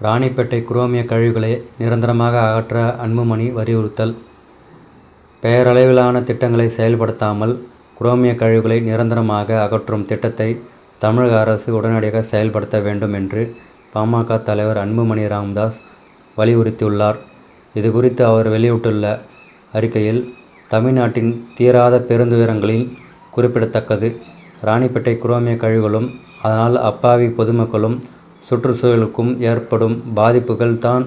ராணிப்பேட்டை குரோமிய கழிவுகளை நிரந்தரமாக அகற்ற அன்புமணி வலியுறுத்தல் பெயரளவிலான திட்டங்களை செயல்படுத்தாமல் குரோமிய கழிவுகளை நிரந்தரமாக அகற்றும் திட்டத்தை தமிழக அரசு உடனடியாக செயல்படுத்த வேண்டும் என்று பாமக தலைவர் அன்புமணி ராமதாஸ் வலியுறுத்தியுள்ளார். இதுகுறித்து அவர் வெளியிட்டுள்ள அறிக்கையில் தமிழ்நாட்டின் தீராத பெருந்துயரங்களில் குறிப்பிடத்தக்கது ராணிப்பேட்டை குரோமிய கழிவுகளும் அதனால் அப்பாவி பொதுமக்களும் சுற்றுச்சூழலுக்கும் ஏற்படும் பாதிப்புகள் தான்.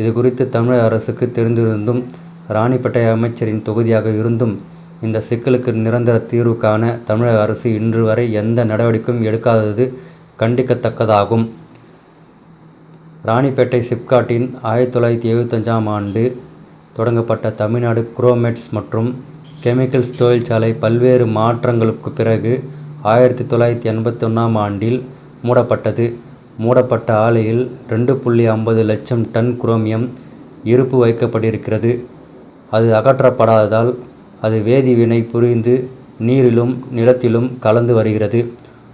இதுகுறித்து தமிழக அரசுக்கு தெரிந்திருந்தும் ராணிப்பேட்டை அமைச்சரின் தொகுதியாக இருந்தும் இந்த சிக்கலுக்கு நிரந்தர தீர்வு காண தமிழக அரசு இன்று வரை எந்த நடவடிக்கையும் எடுக்காதது கண்டிக்கத்தக்கதாகும். ராணிப்பேட்டை சிப்காட்டின் ஆயிரத்தி தொள்ளாயிரத்தி எழுபத்தஞ்சாம் ஆண்டு தொடங்கப்பட்ட தமிழ்நாடு குரோமேட்ஸ் மற்றும் கெமிக்கல்ஸ் தொழிற்சாலை பல்வேறு மாற்றங்களுக்கு பிறகு ஆயிரத்தி தொள்ளாயிரத்தி எண்பத்தொன்னாம் ஆண்டில் மூடப்பட்டது. மூடப்பட்ட ஆலையில் ரெண்டு புள்ளி ஐம்பது லட்சம் டன் குரோமியம் இருப்பு வைக்கப்பட்டிருக்கிறது. அது அகற்றப்படாததால் அது வேதிவினை புரிந்து நீரிலும் நிலத்திலும் கலந்து வருகிறது.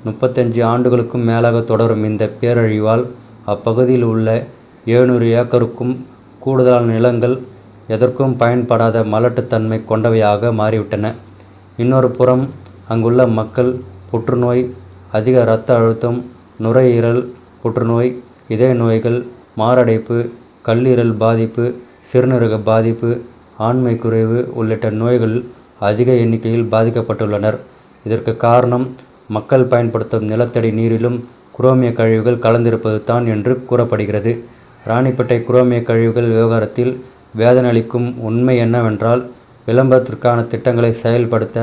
முப்பத்தஞ்சு ஆண்டுகளுக்கும் மேலாக தொடரும் இந்த பேரழிவால் அப்பகுதியில் உள்ள எழுநூறு ஏக்கருக்கும் கூடுதலான நிலங்கள் எதற்கும் பயன்படாத மலட்டுத்தன்மை கொண்டவையாக மாறிவிட்டன. இன்னொரு புறம் அங்குள்ள மக்கள் புற்றுநோய் அதிக ரத்த அழுத்தம் நுரையீரல் புற்றுநோய் இதய நோய்கள் மாரடைப்பு கல்லீரல் பாதிப்பு சிறுநீரக பாதிப்பு ஆண்மை குறைவு உள்ளிட்ட நோய்களில் அதிக எண்ணிக்கையில் பாதிக்கப்பட்டுள்ளனர். இதற்கு காரணம் மக்கள் பயன்படுத்தும் நிலத்தடி நீரிலும் குரோமிய கழிவுகள் கலந்திருப்பது தான் என்று கூறப்படுகிறது. ராணிப்பேட்டை குரோமிய கழிவுகள் விவகாரத்தில் வேதனளிக்கும் உண்மை என்னவென்றால் விளம்பரத்திற்கான திட்டங்களை செயல்படுத்த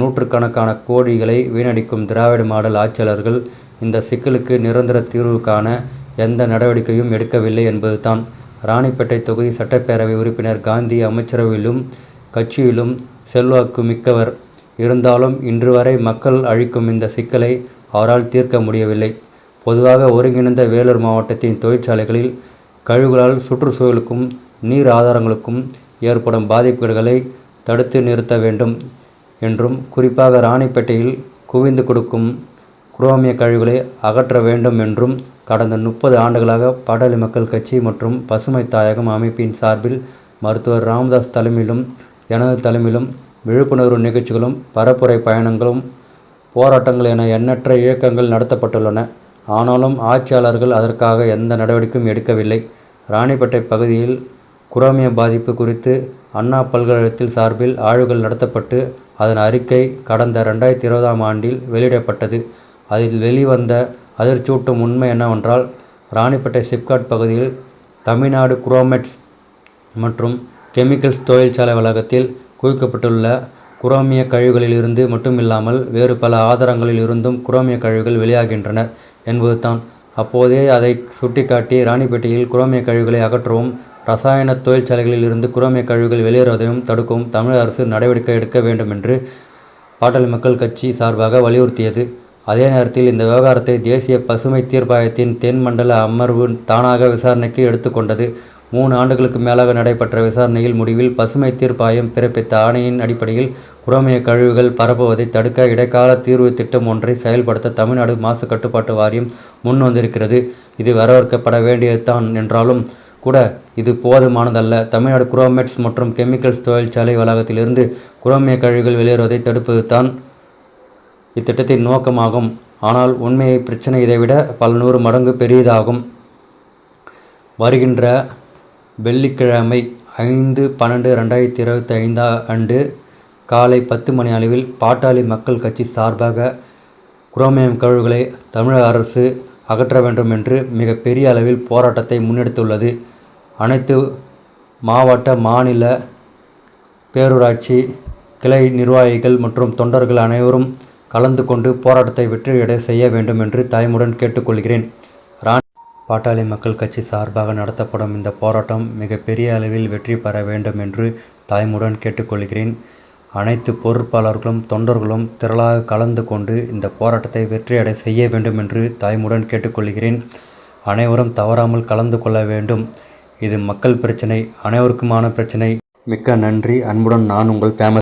நூற்றுக்கணக்கான கோடிகளை வீணடிக்கும் திராவிட மாடல் ஆட்சியாளர்கள் இந்த சிக்கலுக்கு நிரந்தர தீர்வு காண எந்த நடவடிக்கையும் எடுக்கவில்லை என்பதுதான் ராணிப்பேட்டை தொகுதி சட்டப்பேரவை உறுப்பினர் காந்தி அமைச்சரவையிலும் கட்சியிலும் செல்வாக்கு மிக்கவர். இருந்தாலும் இன்று வரை மக்கள் அழிக்கும் இந்த சிக்கலை அவரால் தீர்க்க முடியவில்லை. பொதுவாக ஒருங்கிணைந்த வேலூர் மாவட்டத்தின் தொழிற்சாலைகளில் கழிவுகளால் சுற்றுச்சூழலுக்கும் நீர் ஆதாரங்களுக்கும் ஏற்படும் பாதிப்புகளை தடுத்து நிறுத்த வேண்டும் என்றும் குறிப்பாக ராணிப்பேட்டையில் குவிந்து கொடுக்கும் குரோமிய கழிவுகளை அகற்ற வேண்டும் என்றும் கடந்த முப்பது ஆண்டுகளாக பாட்டாளி மக்கள் கட்சி மற்றும் பசுமை தாயகம் அமைப்பின் சார்பில் மருத்துவர் ராமதாஸ் தலைமையிலும் எனது தலைமையிலும் விழிப்புணர்வு நிகழ்ச்சிகளும் பரப்புரை பயணங்களும் போராட்டங்கள் என எண்ணற்ற இயக்கங்கள் நடத்தப்பட்டுள்ளன. ஆனாலும் ஆட்சியாளர்கள் அதற்காக எந்த நடவடிக்கையும் எடுக்கவில்லை. ராணிப்பேட்டை பகுதியில் குரோமிய பாதிப்பு குறித்து அண்ணா பல்கலைக்கழகத்தில் சார்பில் ஆய்வுகள் நடத்தப்பட்டு அதன் அறிக்கை கடந்த ரெண்டாயிரத்தி இருபதாம் ஆண்டில் வெளியிடப்பட்டது. அதில் வெளிவந்த அதிர்ச்சியூட்டும் உண்மை என்னவென்றால் ராணிப்பேட்டை சிப்காட் பகுதியில் தமிழ்நாடு குரோமேட்ஸ் மற்றும் கெமிக்கல்ஸ் தொழிற்சாலை வளாகத்தில் குவிக்கப்பட்டுள்ள குரோமிய கழிவுகளில் இருந்து மட்டுமில்லாமல் வேறு பல ஆதாரங்களில் இருந்தும் குரோமிய கழிவுகள் வெளியாகின்றன என்பது தான். அப்போதே அதை சுட்டிக்காட்டி ராணிப்பேட்டையில் குரோமிய கழிவுகளை அகற்றவும் ரசாயன தொழிற்சாலைகளில் இருந்து குரோமிய கழிவுகள் வெளியேறுவதையும் தடுக்கவும் தமிழக அரசு நடவடிக்கை எடுக்க வேண்டும் என்று பாட்டாளி மக்கள் கட்சி சார்பாக வலியுறுத்தியது. அதே நேரத்தில் இந்த விவகாரத்தை தேசிய பசுமை தீர்ப்பாயத்தின் தென் மண்டல அமர்வு தானாக விசாரணைக்கு எடுத்துக்கொண்டது மூணு ஆண்டுகளுக்கு மேலாக நடைபெற்ற விசாரணையில் முடிவில் பசுமை தீர்ப்பாயம் பிறப்பித்த ஆணையின் அடிப்படையில் குரோமிய கழிவுகள் பரப்புவதை தடுக்க இடைக்கால தீர்வு திட்டம் ஒன்றை செயல்படுத்த தமிழ்நாடு மாசு கட்டுப்பாட்டு வாரியம் முன் வந்திருக்கிறது. இது வரவேற்கப்பட வேண்டியதுதான் என்றாலும் கூட இது போதுமானதல்ல. தமிழ்நாடு குரோமேட்ஸ் மற்றும் கெமிக்கல்ஸ் தொழிற்சாலை வளாகத்திலிருந்து குரோமிய கழிவுகள் வெளியேறுவதை தடுப்பது தான் இத்திட்டத்தின் நோக்கமாகும். ஆனால் உண்மையை பிரச்சனை இதைவிட பல நூறு மடங்கு பெரியதாகும். வருகின்ற வெள்ளிக்கிழமை ஐந்து பன்னெண்டு ரெண்டாயிரத்தி இருபத்தி ஐந்தா அன்று காலை பத்து மணி அளவில் பாட்டாளி மக்கள் கட்சி சார்பாக குரோமியம் கழிவுகளை தமிழக அரசு அகற்ற வேண்டும் என்று மிக பெரிய அளவில் போராட்டத்தை முன்னெடுத்துள்ளது. அனைத்து மாவட்ட மாநில பேரூராட்சி கிளை நிர்வாகிகள் மற்றும் தொண்டர்கள் அனைவரும் கலந்து கொண்டு போராட்டத்தை வெற்றியடை செய்ய வேண்டும் என்று தாய்முடன் கேட்டுக்கொள்கிறேன். ராண் பாட்டாளி மக்கள் கட்சி சார்பாக நடத்தப்படும் இந்த போராட்டம் மிகப்பெரிய அளவில் வெற்றி பெற வேண்டும் என்று தாய்முடன் கேட்டுக்கொள்கிறேன். அனைத்து பொறுப்பாளர்களும் தொண்டர்களும் திரளாக கலந்து கொண்டு இந்த போராட்டத்தை வெற்றியடை செய்ய வேண்டும் என்று தாய்முடன் கேட்டுக்கொள்கிறேன். அனைவரும் தவறாமல் கலந்து கொள்ள வேண்டும். இது மக்கள் பிரச்சினை அனைவருக்குமான பிரச்சினை. மிக்க நன்றி. அன்புடன் நான் உங்கள் பேமஸ்